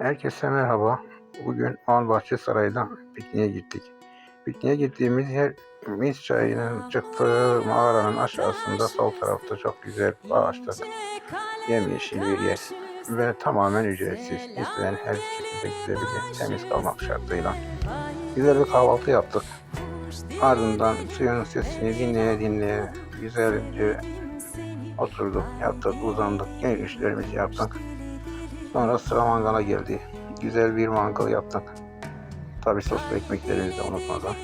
Herkese merhaba. Bugün Ağabahçe Sarayı'da pikniğe gittik. Pikniğe gittiğimiz yer Mis Çayı'nın çıktığı mağaranın aşağısında sol tarafta çok güzel ağaçlar, yemyeşil bir yer ve tamamen ücretsiz. İsteyen her şekilde gidebilir, temiz kalmak şartıyla. Güzel bir kahvaltı yaptık. Ardından suyun sesini dinleye dinleye güzelce oturduk, yattık, uzandık, işlerimizi yaptık. Sonra sıra mangala geldi. Güzel bir mangal yaptık. Tabi soslu ekmeklerimizi de unutmadan.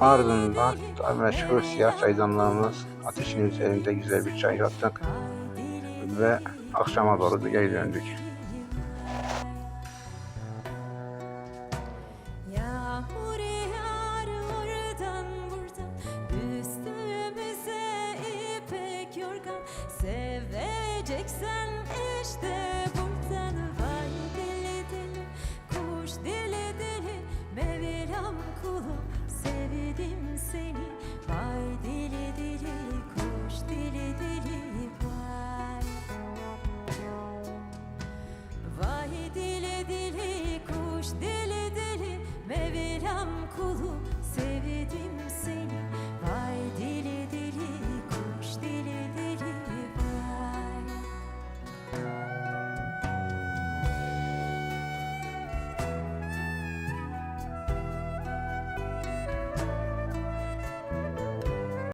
Ardından meşhur siyah çaydanlığımız ateşin üzerinde güzel bir çay yaptık. Ve akşama doğru geri döndük. seveceksen